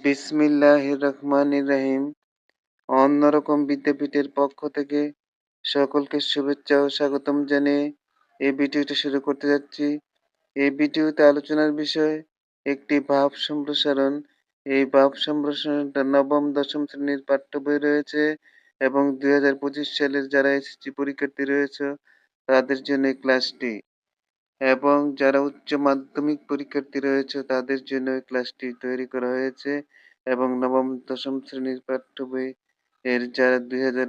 বিসমিল্লাহির রহমানির রহিম। অন্যরকম বিদ্যাপীঠের পক্ষ থেকে সকলকে শুভেচ্ছা ও স্বাগতম জানিয়ে এই ভিডিওটি শুরু করতে যাচ্ছি। এই ভিডিওতে আলোচনার বিষয় একটি ভাব সম্প্রসারণ। এই ভাব সম্প্রসারণটা নবম, দশম শ্রেণির পাঠ্য বই রয়েছে এবং দুই হাজার পঁচিশ সালের যারা এসএসসি পরীক্ষার্থী রয়েছে, তাদের জন্য ক্লাসটি এবং যারা উচ্চ মাধ্যমিক পরীক্ষার্থী রয়েছে, তাদের জন্য এই ক্লাসটি তৈরি করা হয়েছে এবং নবম, দশম শ্রেণির পাঠ্য বই এর যারা দুই হাজার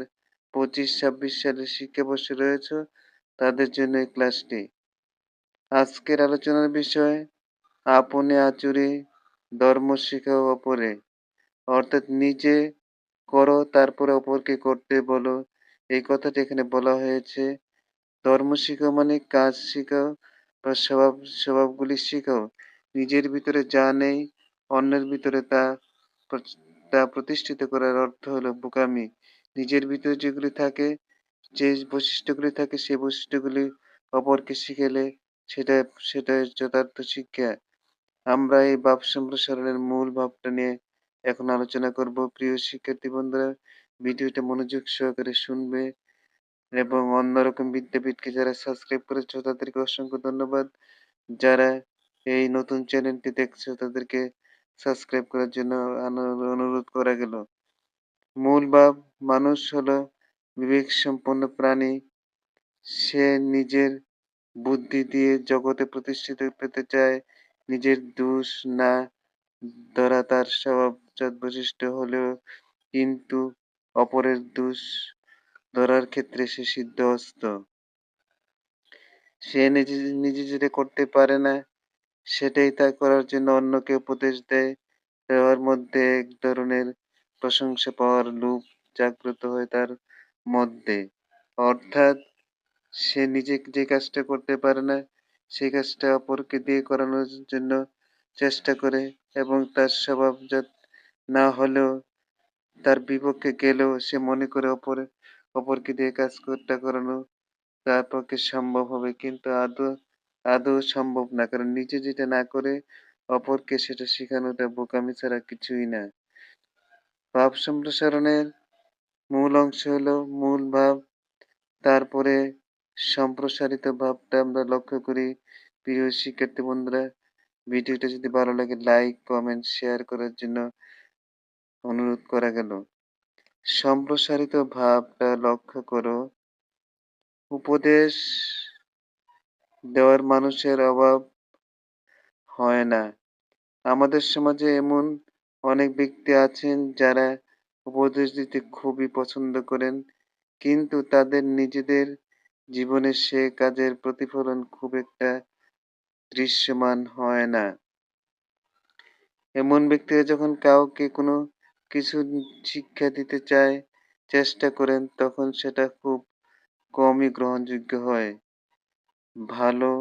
পঁচিশ, ছাব্বিশ সালের শিক্ষাবর্ষে রয়েছে, তাদের জন্য এই ক্লাসটি আজকের আলোচনার বিষয়, আপনে আচুরি, ধর্ম শিখাও অপরে। অর্থাৎ নিজে করো, তারপরে অপরকে করতে বলো। এই কথাটি এখানে বলা হয়েছে। ধর্ম শিখাও মানে কাজ শিখাও বা স্বভাব, স্বভাবগুলি শিখাও নিজের ভিতরে যা নেই, অন্যের ভিতরে তা তা প্রতিষ্ঠিত করার অর্থ হলো বোকামি। নিজের ভিতরে যেগুলি থাকে, যে বৈশিষ্ট্যগুলি থাকে সেই বৈশিষ্ট্যগুলি অপরকে শিখেলে সেটা সেটা যথার্থ শিক্ষা। আমরা এই ভাব সম্প্রসারণের মূল ভাবটা নিয়ে এখন আলোচনা করব। প্রিয় শিক্ষার্থী বন্ধুরা, ভিডিওটা মনোযোগ সহকারে শুনবে। এবং অন্যরকম বিদ্যাপীঠকে যারা সাবস্ক্রাইব করেছ, তাদেরকে অসংখ্য ধন্যবাদ। যারা এই নতুন চ্যানেলটি দেখছ, তাদেরকে সাবস্ক্রাইব করার জন্য অনুরোধ করা গেল। মূল ভাব, মানুষ হলো বিবেক সম্পন্ন প্রাণী। সে নিজের বুদ্ধি দিয়ে জগতে প্রতিষ্ঠিত পেতে চায়। নিজের দোষ না ধরা তার স্বভাবজাত বৈশিষ্ট্য হলেও কিন্তু অপরের দোষ ধরার ক্ষেত্রে সে সিদ্ধ সিদ্ধহস্ত সে নিজে নিজে যেটা করতে পারে না, সেটাই তা করার জন্য অন্যকে উপদেশ দেয়। দেওয়ার মধ্যে এক ধরনের প্রশংসা পাওয়ার লোভ জাগ্রত হয় তার মধ্যে। অর্থাৎ সে নিজে যে কাজটা করতে পারে না সেই কাজটা অপরকে দিয়ে করানোর জন্য চেষ্টা করে এবং তার স্বভাবজাত না হলেও তার বিপক্ষে গেলেও সে মনে করে অপরে অপরকে দিয়ে কাজ করতে করানো তার পক্ষে সম্ভব হবে। কিন্তু আদৌ আদৌ সম্ভব না। কারণ নিজে যেটা না করে অপরকে সেটা শেখানোটা বোকামি ছাড়া কিছুই না। ভাব সম্প্রসারণের মূল অংশ হলো মূল ভাব। তারপরে সম্প্রসারিত ভাবটা আমরা লক্ষ্য করি। প্রিয় শিক্ষার্থী বন্ধুরা, ভিডিওটা যদি ভালো লাগে লাইক কমেন্ট শেয়ার করার জন্য অনুরোধ করা গেল। সম্প্রসারিত ভাবটা লক্ষ্য করো। উপদেশ দেওয়ার মানুষের অভাব হয় না। আমাদের সমাজে এমন অনেক ব্যক্তি আছেন যারা উপদেশ দিতে খুবই পছন্দ করেন, কিন্তু তাদের নিজেদের জীবনে সে কাজের প্রতিফলন খুব একটা দৃশ্যমান হয় না। এমন ব্যক্তিরা যখন কাউকে কোনো কিছু শিক্ষা দিতে চায়, চেষ্টা করেন, তখন সেটা খুব কমই গ্রহণযোগ্য হয়। ভালো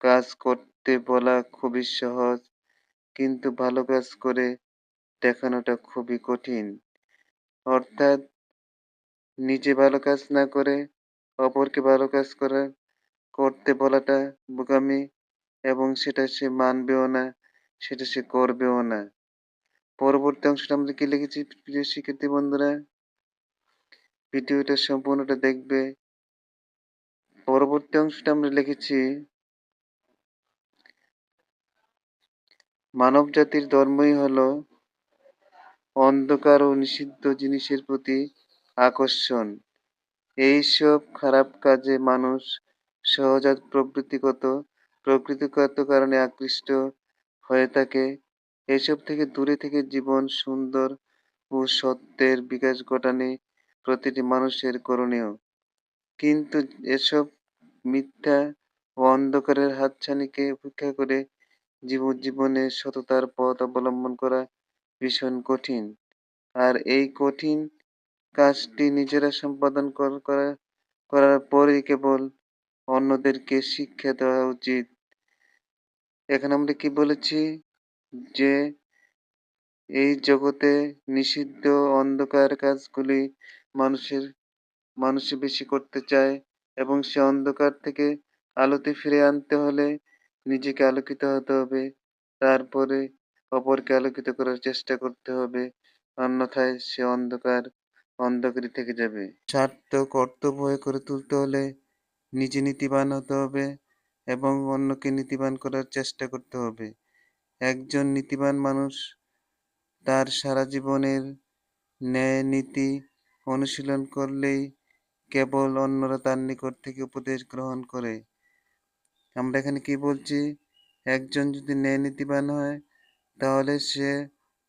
কাজ করতে বলা খুবই সহজ, কিন্তু ভালো কাজ করে দেখানোটা খুবই কঠিন। অর্থাৎ নিজে ভালো কাজ না করে, অপরকে ভালো কাজ করা, করতে বলাটা বোকামি, এবং সেটা সে মানবেও না, সেটা সে করবেও না। পরবর্তী অংশটা আমরা কি লিখেছি? প্রিয় শিক্ষার্থী বন্ধুরা, ভিডিওটা সম্পূর্ণটা দেখবে। পরবর্তী অংশটা আমরা লিখেছি, মানব জাতির ধর্মই হলো অন্ধকার ও নিষিদ্ধ জিনিসের প্রতি আকর্ষণ। এইসব খারাপ কাজে মানুষ সহজাত প্রবৃত্তিগত, প্রকৃতিগত কারণে আকৃষ্ট হয়ে থাকে। এসব থেকে দূরে থেকে জীবন সুন্দর ও সত্যের বিকাশ ঘটানে প্রতিটি মানুষের করণীয়। কিন্তু এসব মিথ্যা ও অন্ধকারের হাতছানিকে উপেক্ষা করে জীবন জীবনে সততার পথ অবলম্বন করা ভীষণ কঠিন। আর এই কঠিন কাজটি নিজেরা সম্পাদন করা, করার পরেই কেবল অন্যদেরকে শিক্ষা দেওয়া উচিত। এখানে আমরা কি বলেছি? যে এই জগতে নিষিদ্ধ অন্ধকার কাজগুলি মানুষের, মানুষে বেশি করতে চায় এবং সে অন্ধকার থেকে আলোতে ফিরে আনতে হলে নিজেকে আলোকিত হতে হবে। তারপরে অপরকে আলোকিত করার চেষ্টা করতে হবে, অন্যথায় সে অন্ধকার অন্ধকারই থেকে যাবে। স্বার্থ কর্তব্য করে তুলতে হলে নিজে নীতিবান হতে হবে এবং অন্যকে নীতিবান করার চেষ্টা করতে হবে। একজন নীতিবান মানুষ তার সারা জীবনের ন্যায় নীতি অনুশীলন করলেই কেবল অন্যরা তার নিকট থেকে উপদেশ গ্রহণ করে। আমরা এখানে কি বলছি? একজন যদি ন্যায় নীতিবান হয়, তাহলে সে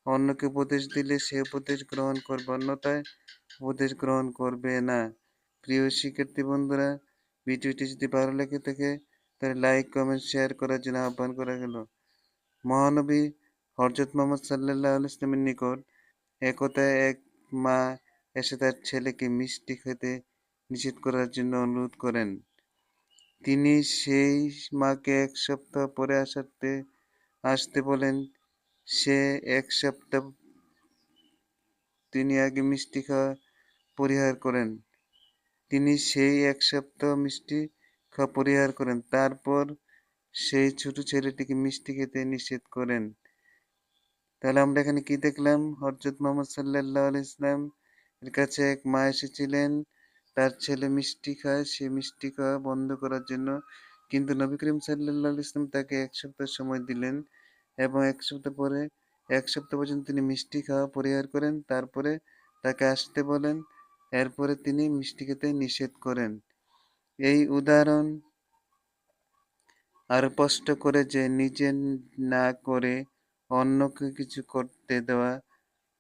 অন্যকে উপদেশ দিলে সে উপদেশ গ্রহণ করবে, অন্যথায় উপদেশ গ্রহণ করবে না। প্রিয় শিক্ষার্থী বন্ধুরা, ভিডিওটি যদি ভালো লেগে থাকে, তাহলে লাইক কমেন্ট শেয়ার করার জন্য আহ্বান করা গেল। মহানবী হরজত মোহাম্মদ সাল্লাহ ইসলামের নিকট একতায় এক মা এসে তার ছেলেকে মিষ্টি খেতে নিষেধ করার জন্য অনুরোধ করেন। তিনি সেই মাকে এক সপ্তাহ পরে আসাতে, আসতে বলেন, সে এক সপ্তাহ তিনি আগে মিষ্টি খাওয়া পরিহার করেন। তিনি সেই এক সপ্তাহ মিষ্টি খাওয়া পরিহার করেন। তারপর সেই ছোট ছেলেটিকে মিষ্টি খেতে নিষেধ করেন। তাহলে আমরা এখানে কি দেখলাম? হরজত মোহাম্মদ সাল্লাহ ইসলাম এর কাছে এক মা এসেছিলেন। তার ছেলে মিষ্টি খায়, সে মিষ্টি খাওয়া বন্ধ করার জন্য। কিন্তু নবী করিম সাল্লাহ ইসলাম তাকে এক সপ্তাহ সময় দিলেন এবং এক সপ্তাহ পরে, এক সপ্তাহ পর্যন্ত তিনি মিষ্টি খাওয়া পরিহার করেন। তারপরে তাকে আসতে বলেন। এরপরে তিনি মিষ্টি খেতে নিষেধ করেন। এই উদাহরণ আর স্পষ্ট করে যে নিজে না করে অন্যকে কিছু করতে দেওয়া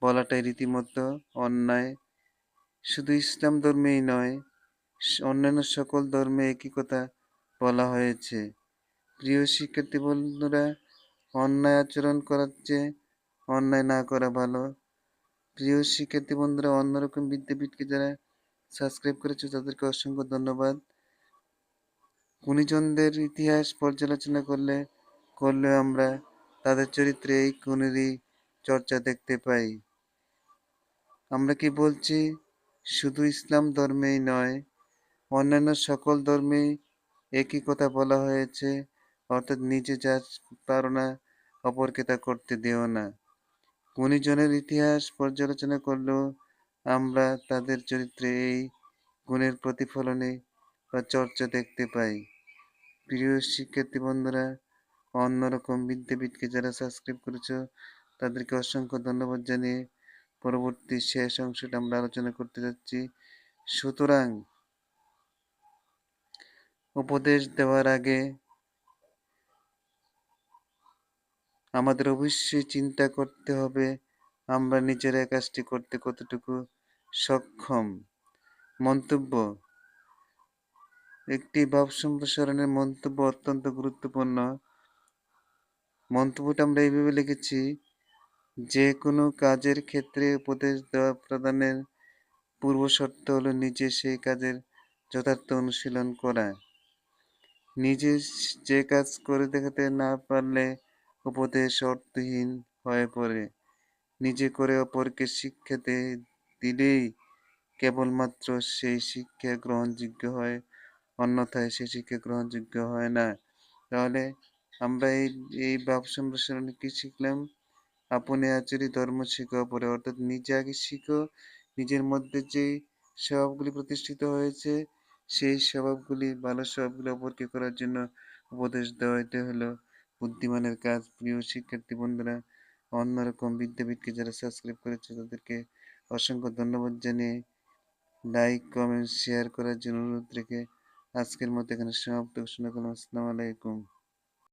বলাটাই রীতিমতো অন্যায়। শুধু ইসলাম ধর্মেই নয় অন্যান্য সকল ধর্মে একই কথা বলা হয়েছে। প্রিয় শিক্ষার্থী বন্ধুরা, অন্যায় আচরণ করার চেয়ে অন্যায় না করা ভালো। প্রিয় শিক্ষার্থী বন্ধুরা, অন্যরকম বিদ্যাপীঠকে যারা সাবস্ক্রাইব করেছে, তাদেরকে অসংখ্য ধন্যবাদ। গুণীজনদের ইতিহাস পর্যালোচনা করলে করলে আমরা তাদের চরিত্রে এই গুণেরই চর্চা দেখতে পাই। আমরা কি বলছি? শুধু ইসলাম ধর্মেই নয়, অন্যান্য সকল ধর্মেই একই কথা বলা হয়েছে, অর্থাৎ নিজে যা পারো না অপরকে তা করতে দিও না। গুণীজনের ইতিহাস পর্যালোচনা করলেও আমরা তাদের চরিত্রে এই গুণের প্রতিফলনে বা চর্চা দেখতে পাই। প্রিয় শিক্ষার্থী বন্ধুরা, অন্যরকম বিদ্যাপীঠকে যারা সাবস্ক্রাইব করেছ, তাদেরকে অসংখ্য ধন্যবাদ জানিয়ে পরবর্তী শেষ অংশটা আমরা আলোচনা করতে যাচ্ছি। সুতরাং, উপদেশ দেওয়ার আগে আমাদের অবশ্যই চিন্তা করতে হবে, আমরা নিজেরা কাজটি করতে কতটুকু সক্ষম। মন্তব্য একটি ভাব সম্প্রসারণের মন্তব্য অত্যন্ত গুরুত্বপূর্ণ। মন্তব্যটা আমরা এইভাবে লিখেছি, যে কোনো কাজের ক্ষেত্রে উপদেশ দেওয়া প্রদানের পূর্ব শর্ত হলো নিজে সেই কাজের যথার্থ অনুশীলন করা। নিজে যে কাজ করে দেখাতে না পারলে উপদেশ অর্থহীন হয়ে পড়ে। নিজে করে অপরকে শিক্ষাতে দিলেই কেবলমাত্র সেই শিক্ষা গ্রহণযোগ্য হয়। অন্যথায় সে শিক্ষা গ্রহণযোগ্য হয় না। তাহলে আমরা এই এই ভাব সম্প্রসারণে কি শিখলাম? আপনি আচরি ধর্ম শিখো, পরে অর্থাৎ নিজে আগে শিখো। নিজের মধ্যে যে স্বভাবগুলি প্রতিষ্ঠিত হয়েছে, সেই স্বভাবগুলি, ভালো স্বভাবগুলি অপরকে করার জন্য উপদেশ দেওয়া এটা হলো বুদ্ধিমানের কাজ। প্রিয় শিক্ষার্থী বন্ধুরা, অন্যরকম বিদ্যাপীঠকে যারা সাবস্ক্রাইব করেছে, তাদেরকে অসংখ্য ধন্যবাদ জানিয়ে লাইক কমেন্ট শেয়ার করার জন্য অনুরোধ রেখে আজকের মতো এখানে সমাপ্ত। ঘোষণা করলাম আসসালামু আলাইকুম।